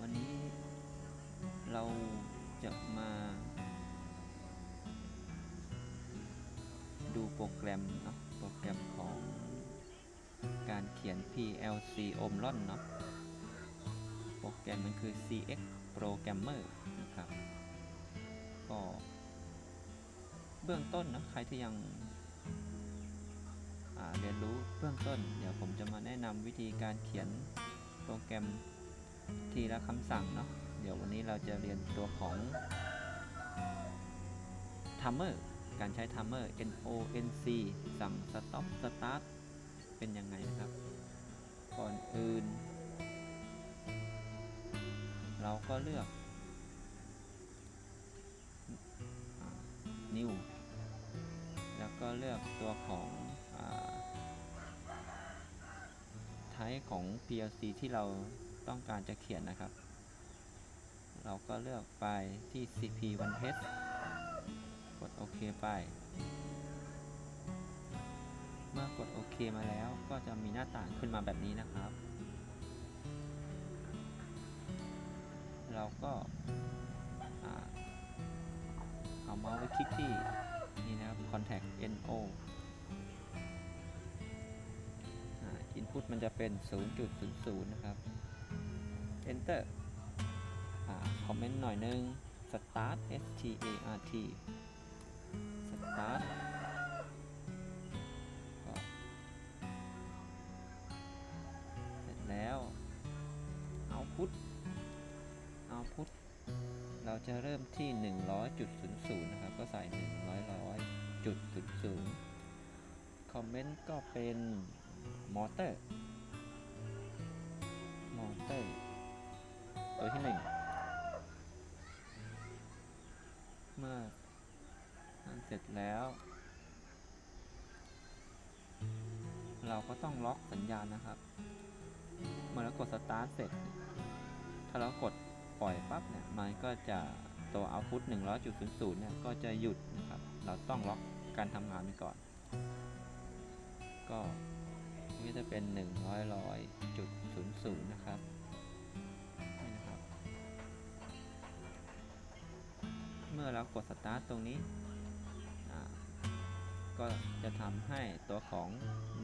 วันนี้เราจะมาดูโปรแกรมเนาะโปรแกรมของการเขียน PLC o m l o n เนาะโปรแกรมมันคือ CX Programmer นะครับ ก็เบื้องต้นนะใครที่ยังเรียนรู้เบื้องต้น เดี๋ยวผมจะมาแนะนำวิธีการเขียนโปรแกรม ทีละคำสั่งเนาะเดี๋ยววันนี้เราจะเรียนตัวของ timer การใช้ timer N O N C สั่ง stop start เป็นยังไงนะครับ ก่อนอื่น เราก็เลือก new แล้วก็เลือกตัวของไทป์ของ PLC ที่เรา ต้องการจะเขียนนะครับ เราก็เลือกไปที่ CP1H กดโอเคไป เมื่อกดโอเคมาแล้วก็จะมีหน้าต่างขึ้นมาแบบนี้นะครับ เราก็เอาเมาส์ไปคลิกที่นี่นะครับ contact no อ่า input มันจะเป็น 0.00 นะครับ enter คอมเมนต์หน่อยนึง start s t a r t start เสร็จแล้ว output output เราจะเริ่มที่ 100.00 นะครับ ก็ใส่ 100 100.00คอมเมนต์ก็เป็นมอเตอร์มอเตอร์ ตัวที่1เมื่อนั้นเสร็จแล้ว เราก็ต้องล็อกสัญญาณนะครับ เมื่อเรากดสตาร์ทเสร็จ ถ้าเรากดปล่อยปั๊บเนี่ยมันก็จะตัว output 100.00เนี่ยก็จะหยุดนะครับ เราต้องล็อกการทำงานไปก่อน ก็นี่จะเป็น100.00นะครับ เมื่อเรากด start ตรงนี้ ก็จะทำให้ตัวของ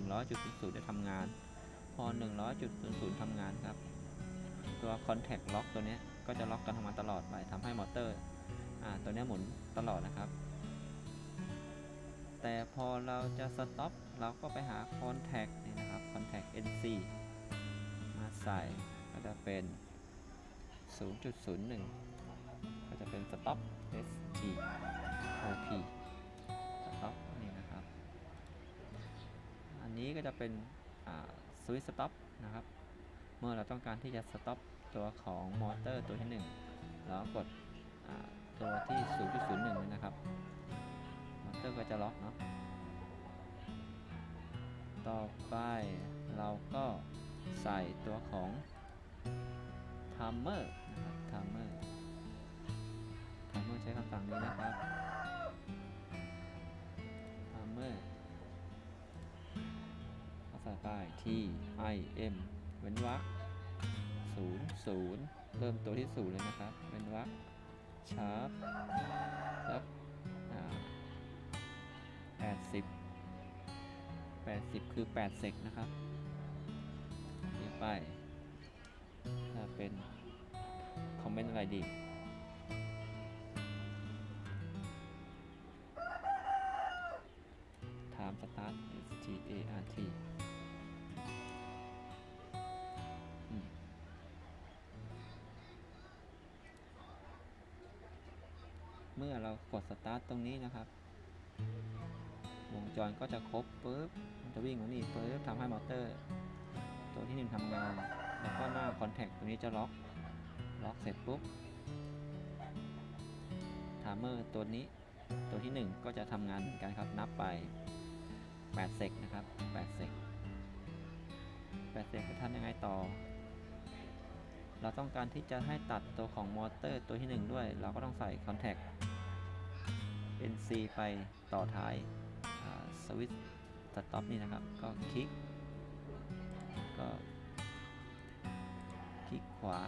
100.00ได้ทำงาน พอ 100.00 ทำงานครับ ตัว contact lock ตัวนี้ก็จะล็อกการทำงานตลอดไปทำให้มอเตอร์ตัวนี้หมุนตลอดนะครับ แต่พอเราจะ stop เราก็ไปหา contact นี่นะครับ contact NC มาใส่ก็จะเป็น 0.01 ก็จะเป็นสต็อป stop ST OP นี่นะครับ อันนี้ก็จะเป็นอ่า switch stop นะครับ เมื่อเราต้องการที่จะ stop ตัวของมอเตอร์ตัวที่1แล้วกดตัวที่ 0.01นี่นะครับ มอเตอร์ก็จะล็อกเนาะ ต่อไปเราก็ใส่ตัวของ timer นะครับ timer timer ใช้คำสั่งนี้นะครับ timer ก็ใส่ไป t i m เว้นวรรคศูนย์ศูนย์เริ่มตัวที่ศูนย์เลยนะครับเป็นวรรคชาร์ปแล้วแปดสิบแปดสิบคือแปดเซกนะครับนี่ไป ถ้าเป็น คอมเมนต์อะไรดี time start s t a r t เมื่อเรากดสตาร์ทตรงนี้นะครับ วงจรก็จะครบปุ๊บมันจะวิ่งมานี่ปุ๊บทำให้มอเตอร์ ตัวที่หนึ่งทำงาน แล้วก็หน้าคอนแทคตัวนี้จะล็อก ล็อกเสร็จปุ๊บทามเมอร์ตัวนี้ตัวที่ 1 ก็จะทำงานเหมือนกันครับนับไป 8เซกนะครับ8เซก8เซกจะทำยังไงต่อ เราต้องการที่จะให้ตัดตัวของมอเตอร์ตัวที่ 1 ด้วย เราก็ต้องใส่คอนแทค NC ไปต่อท้ายสวิตช์สต็อปนี่นะครับ ก็คลิก ก็คลิกขวา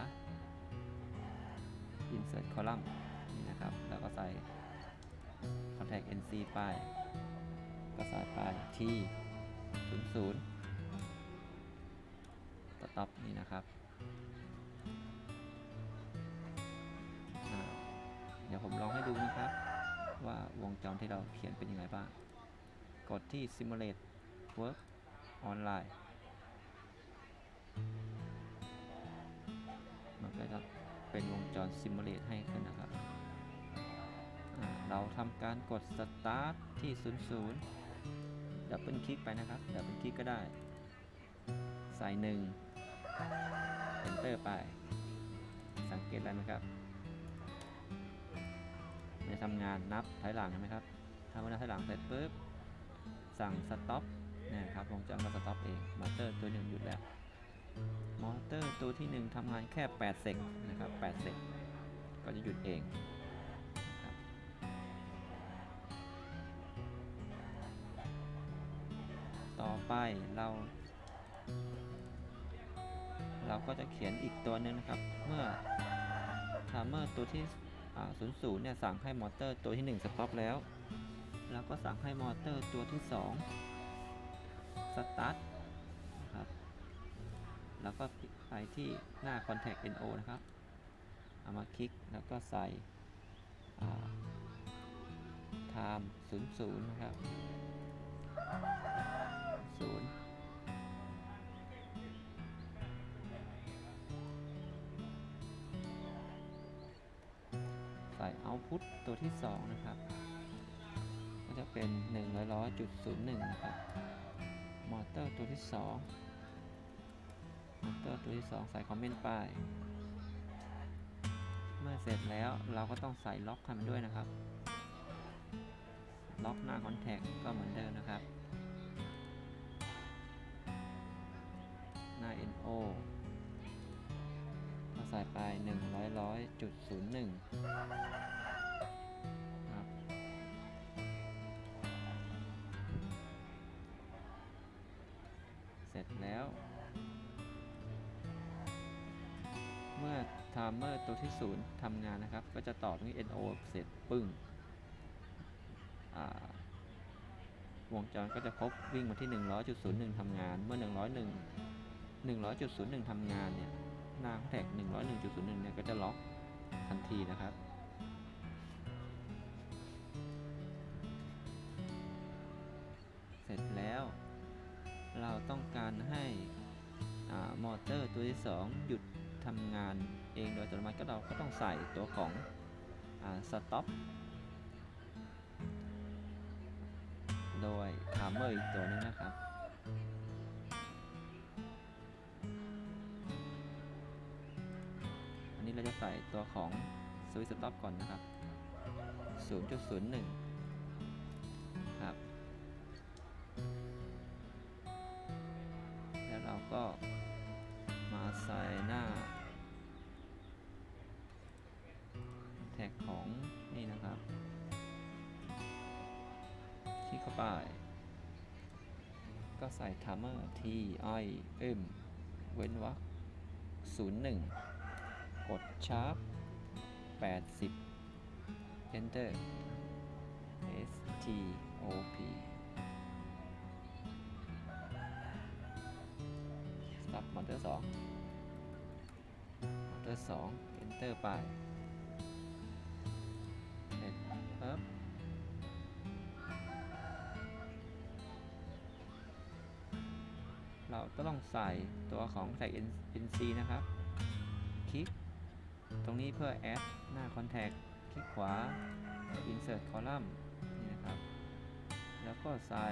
insert column นี่นะครับ แล้วก็ใส่ contact nc ไป ก็ใส่ไป t 0 0 stop นี่นะครับ เดี๋ยวผมลองให้ดูนะครับ ว่าวงจรที่เราเขียนเป็นยังไงบ้าง กดที่ simulate work online มันก็จะเป็นวงจร simulate ให้ขึ้นนะครับ เราทำการกด start ที่ 00 ดับเบิลคลิกไปนะครับ ดับเบิลคลิกก็ได้ ใส่หนึ่ง enter ไป สังเกตอะไรไหมครับจะทำงานนับถอยหลังเห็นไหมครับถ้าเมื่อนับถอยหลังเสร็จปุ๊บ สั่ง stop เนี่ครับวงจรก็ stop เองมอเตอร์ตัวหนึ่งหยุดแล้ว มอเตอร์ตัวที่หนึ่งทำงานแค่ 8 เซกนะครับ8เซกก็จะหยุดเอง ไปเรา เราก็จะเขียนอีกตัวหนึงนะครับ เมื่อ t ามเมอร์ตัวที่อ่า00เนี่ยสั่งให้มอเตอร์ตัวที่ 1 สต็อปแล้วแล้วก็สั่งให้มอเตอร์ตัวที่ 2 สตาร์ทนะครับ แล้วก็ไปที่หน้า contact no นะครับ เอามาคลิกแล้วก็ใส่อ่า time 00 นะครับ 0ใส่ output ตัวที่ 2 นะครับ ก็จะเป็น 1 0 0จุด01นะครับ มอเตอร์ตัวที่ 2 มอเตอร์ตัวที่ 2 ใส่คอมเมนต์ไป เมื่อเสร็จแล้วเราก็ต้องใส่ล็อกให้มันด้วยนะครับ ล็อกหน้าคอนแทคก็เหมือนเดิมนะครับ หน้า NO ก็ใส่ไป100ร้อยจุดศูนย์หนึ่งครับเสร็จแล้ว เมื่อ timer ตัวที่0ทำงานนะครับ ก็จะต่อตรงนี้ no เสร็จปึ้งวงจรก็จะครบวิ่งมาที่ 100.01ทำงานเมื่อ 101 100.01 ทำงานเนี่ยหน้าแท็ก 101.01 เนี่ยก็จะล็อกทันทีนะครับเสร็จแล้ว เราต้องการให้มอเตอร์ตัวที่ 2 หยุดทำงานเองโดยอัตโนมัติก็เราก็ต้องใส่ตัวของอ่า stop โดย timer อีกตัวหนึงนะครับ นี้เราจะใส่ตัวของ switch stop ก่อนนะครับ 0.01 ครับ แล้วเราก็มาใส่หน้า แท็กของนี่นะครับ ที่เข้าไป ก็ใส่ timer t i m เว้นวรรค01 ดชาร์ป80 enter s t o p stop มอเตอร์2มอเตอร์2 enter ไปเสร็จปั๊บเราต้องใส่ตัวของใส่ NC นะครับ ตรงนี้เพื่อ add หน้า contact คลิกขวา insert column นี่นะครับ แล้วก็ใส่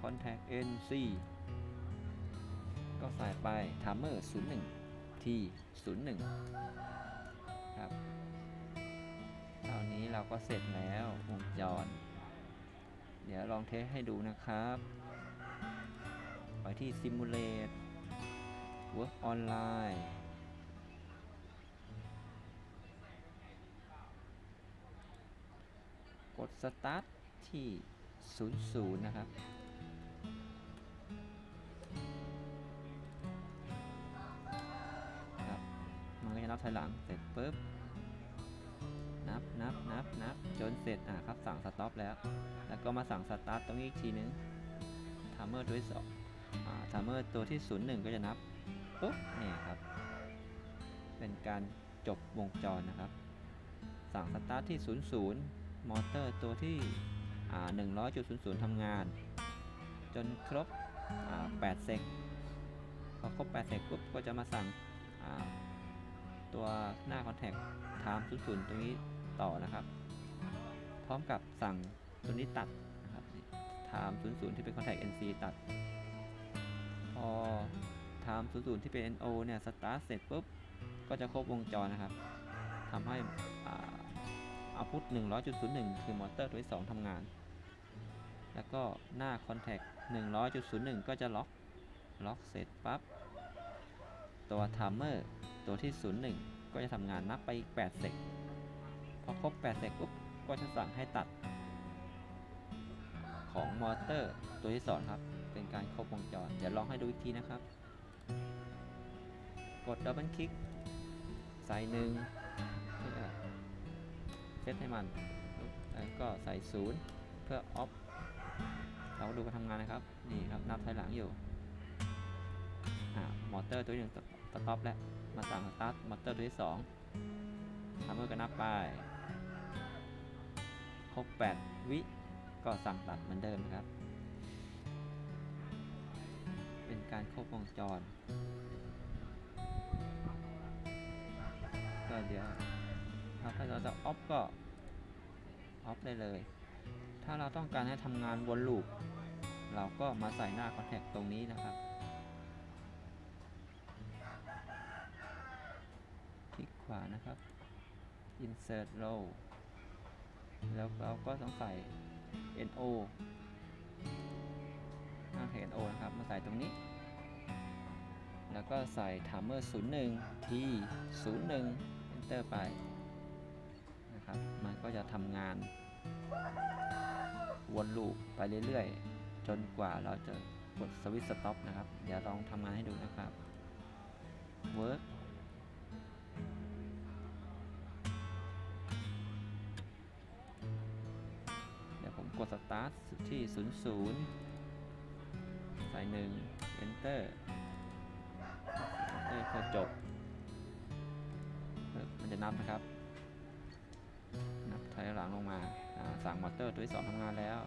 contact nc ก็ใส่ไป timer 01 t 01ครับเท่านี้เราก็เสร็จแล้ววงจร เดี๋ยวลองเทสให้ดูนะครับไปที่ simulate work online กด start ที่ 00 นะครับ ครับ มันก็จะรับถอยหลัง เสร็จปุ๊บ นับนับนับนับจนเสร็จ อะครับ สั่งสต็อปแล้ว แล้วก็มาสั่งสตาร์ทตรงนี้อีกทีนึงทามเมอร์ตัวที่สองอ่าทามเมอร์ตัวที่ 01 ก็จะนับ ปุ๊บเนี่ยครับ เป็นการจบวงจรนะครับ สั่งสตาร์ทที่ 00 มอเตอร์ตัวที่100.00ทำงาน จนครบ8เซกพอครบ8เซกปุ๊บก็จะมาสั่งตัวหน้าคอนแทคไทม์00ตรงนี้ต่อนะครับ พร้อมกับสั่งตัวนี้ตัดนะครับไทม์00ที่เป็น contact NC ตัด พอไทม์00ที่เป็น NO เนี่ยสตาร์ทเสร็จปุ๊บก็จะครบวงจรนะครับทำให้ อาพุท100.01 คือมอเตอร์ตัวที่2ทำงาน แล้วก็หน้า contact 100.01 ก็จะล็อก ล็อกเสร็จปั๊บ ตัวไทม์เมอร์ตัวที่ 01 ก็จะทำงานนับไปอีก8เซกพอครบ8เซกปุ๊บก็จะสั่งให้ตัด ของมอเตอร์ตัวที่ 2 ครับ เป็นการครบวงจร เดี๋ยวลองให้ดูอีกทีนะครับ กดดับเบิลคลิกใส่หนึ่ง ซตให้มันแล้วก็ใส่ศูนย์เพื่อออฟเราดูการทำงานนะครับ นี่ครับนับถอยหลังอยู่มอเตอร์ตัวที่หนึ่งสต็อปแล้ว มาสั่งสตาร์ทมอเตอร์ตัวที่สองทำเมื่อก็นับไป ครบ 8 วิก็สั่งตัดเหมือนเดิมนะครับ เป็นการครบวงจร ก็เดี๋ยว ถ้าเราจะออฟก็ออฟได้เลย ถ้าเราต้องการให้ทำงานวนลูป เราก็มาใส่หน้าคอนแทคตรงนี้นะครับ คลิกขวานะครับ insert row แล้วเราก็ต้องใส่ no หน้าแทน no นะครับ มาใส่ตรงนี้ แล้วก็ใส่ timer 01 t 01 enter ไป นะครับ มันก็จะทำงาน วนลูปไปเรื่อยๆ จนกว่าเราจะกดสวิตช์สต็อปนะครับ เดี๋ยวลองทำงานให้ดูนะครับ work เดี๋ยวผมกดสตาร์ทที่ 00 ใส่1 enter enter เพื่อจบเพื่อมันจะนับนะครับ หลังลงมาสั่งมอเตอร์ตัวที่2ทำงานแล้ว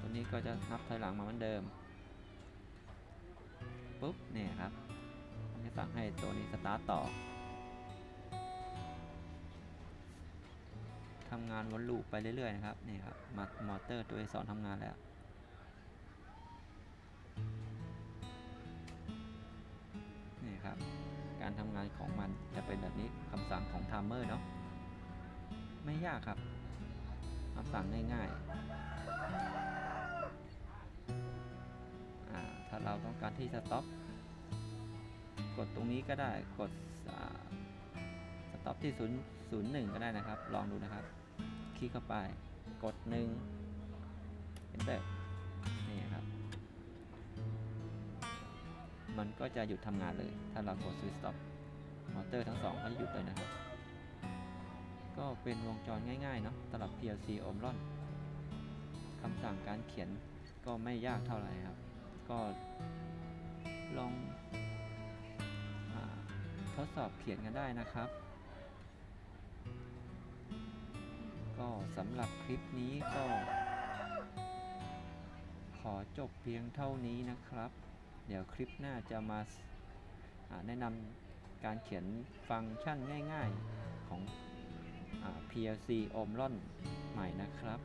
ตัวนี้ก็จะนับถอยหลังมาเหมือนเดิมปุ๊บเนี่ยครับมันจะสั่งให้ตัวนี้สตาร์ทต่อทำงานวนลูปไปเรื่อยๆนะครับนี่ครับมามอเตอร์ตัวที่สองทำงานแล้วนี่ครับการทำงานของมันจะเป็นแบบนี้คำสั่งของไทม์เมอร์เนาะ ไม่ยากครับคำสั่งง่ายๆถ้าเราต้องการที่จะสต็อปกดตรงนี้ก็ได้กดสต็อปที่0 0 1 ก็ได้นะครับ ลองดูนะครับ คลิกเข้าไปกด1 enter นี่ครับ มันก็จะหยุดทำงานเลย ถ้าเรากด switch stop มอเตอร์ทั้งสองก็จะหยุดเลยนะครับ ก็เป็นวงจรง่ายๆเนาะสำหรับ PLC o m r o n คำสั่งการเขียนก็ไม่ยากเท่าไหร่ครับ ก็ลองอทดสอบเขียนกันได้นะครับ ก็สำหรับคลิปนี้ก็ ขอจบเพียงเท่านี้นะครับ เดี๋ยวคลิปหน้าจะมาาแนะนำการเขียนฟังก์ชันง่าย ๆของ PLC o m r o n ใหม่นะครับ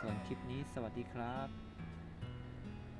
ส่วนคลิปนี้สวัสดีครับ